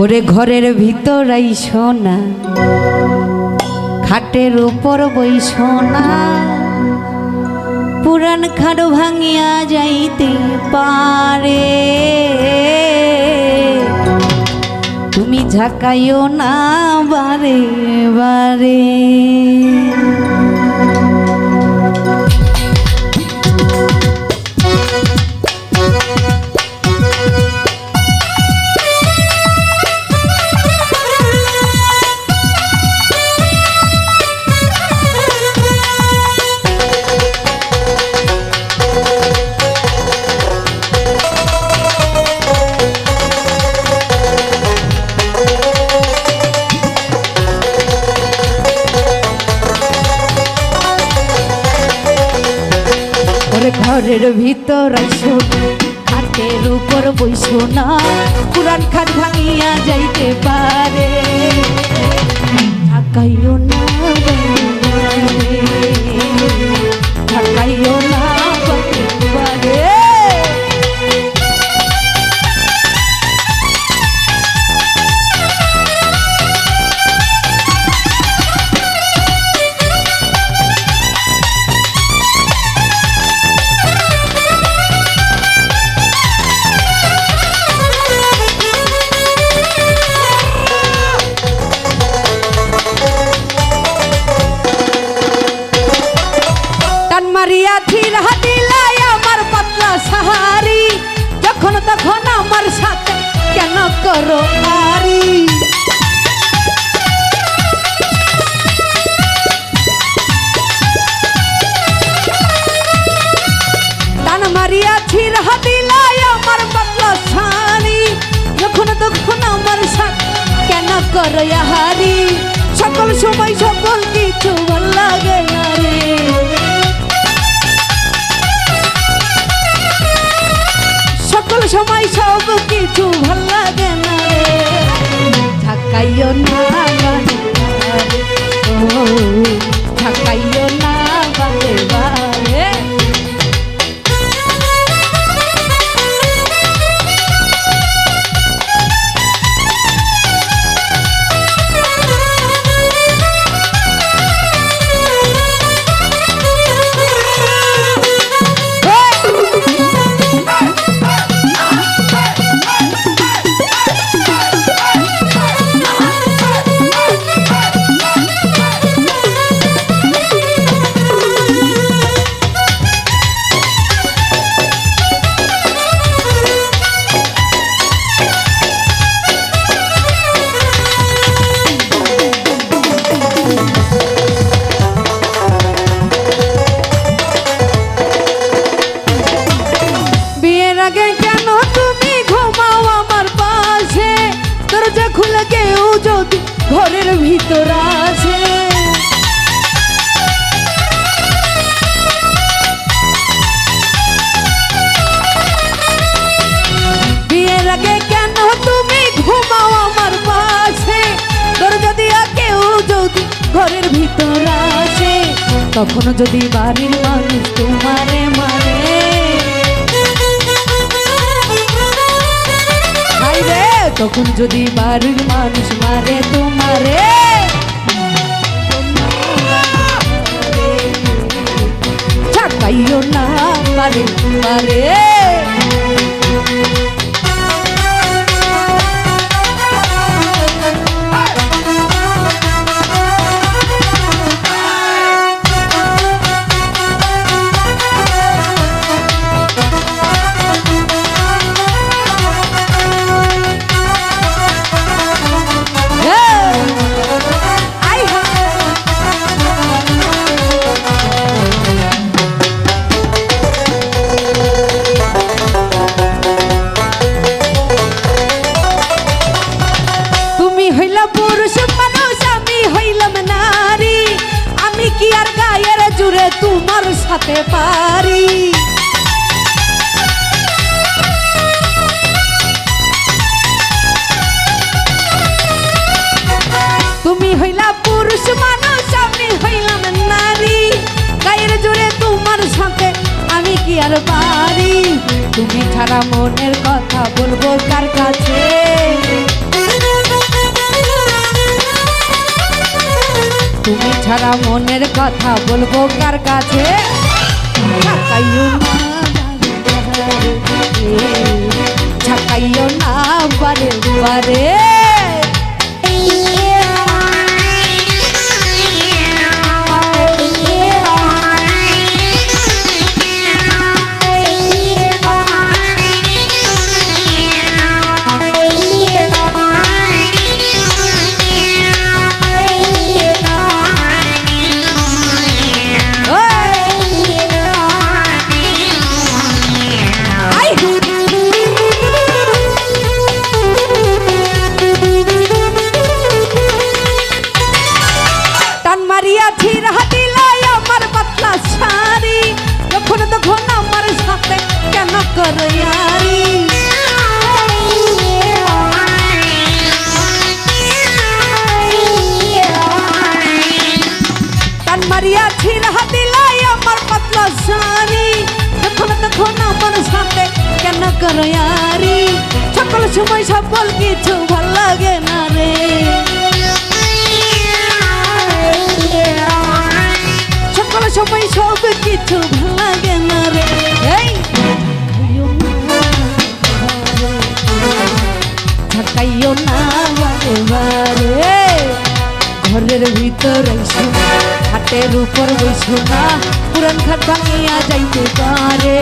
ওরে ঘরের ভিতরাই সোনা খাটের উপর বই সোনা পুরান খাট ভাঙিয়া যাইতে পারে। তুমি ঝাঁকাইও না বারে বারে। ঘরের ভিতর খাটের উপর বইসো না পুরান খাট ভাঙিয়া যাইতে পারে। ঢাকাইও না মারিয়া ধীর হাতিলাই আমার পাতলা সাহারি। যখন তখন আমার সাথে কেন করো আরি টান মারিয়া ধীর হাতিলাই আমার পাতলা সাহারি। যখন তখন আমার সাথে কেন করো হারি সকল সময় সকল কিছু ভালো লাগে। সময় সব কিছু ভালো লাগে। দরজা খুলে কেউ যদি ঘরের ভিতর আসে। বিয়ের আগে কেন তুমি? ঘুমাও আমার পাশে। দরজা দিয়া কেউ যদি ঘরের ভিতর আসে, তখন যদি বাড়ির মানুষ তোমারে তখন যদি বাড়ির মানুষ মারে তোমারে ঠাকাইও না পারে পারে পারি তুমি হইলা পুরুষ মানুষ, আমি হইলাম নারী। গায়ের জুড়ে তোমার সাথে আমি কি আর পারি? তুমি ছাড়া মনের কথা বলব কার কাছে? তুমি ছাড়া মনের কথা বলব কার কাছে? ছাকাইও না ছাকাইও না বারে বারে। সকল সময় সকল কিছু ভালো লাগে ঠকাইও না এবারে ঘরের ভিতর এসো হাটের উপর বসো না, পুরান খাট ভাঙিয়া যাইতে পারে।